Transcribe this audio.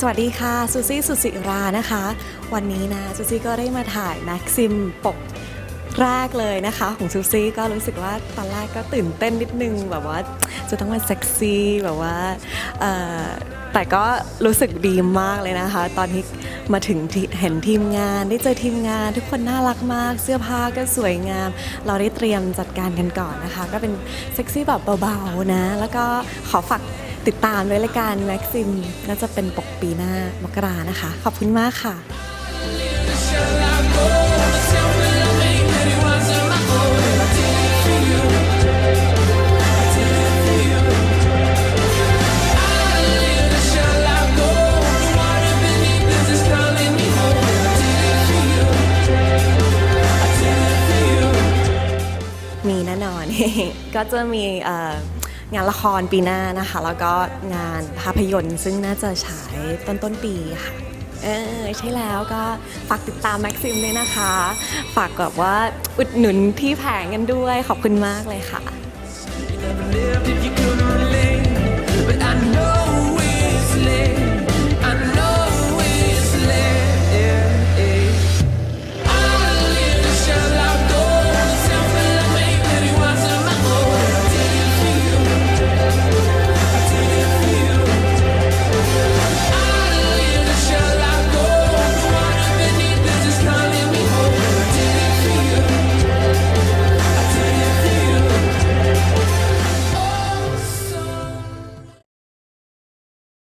สวัสดีค่ะซูซี่สุสิรานะคะ วันนี้นะซูซี่ก็ได้มาถ่ายแม็กซิมปกแรกเลยนะคะ ของซูซี่ก็รู้สึกว่าตอนแรกก็ตื่นเต้นนิดนึงแบบว่าจะต้องมาเซ็กซี่แบบว่าแต่ก็รู้สึกดีมากเลยนะคะ ตอนที่มาถึงทีเห็นทีมงาน ได้เจอทีมงาน ทุกคนน่ารักมาก เสื้อผ้าก็สวยงาม เราได้เตรียมจัดการกันก่อนนะคะ ก็เป็นเซ็กซี่แบบเบาๆนะ แล้วก็ขอฝาก ติดตามด้วยรายการแม็กซิมน่าจะเป็นปกปีหน้ามกรานะคะ ขอบคุณมากค่ะมีแน่นอน ก็จะมีเอ่อ งานละครปีหน้านะคะ แล้วก็งานภาพยนตร์ซึ่งน่าจะฉายต้นต้นปีค่ะเออใช่แล้วก็ฝากติดตามแม็กซิมด้วยนะคะ ฝากแบบว่าอุดหนุนที่แผงกันด้วยขอบคุณมากเลยค่ะ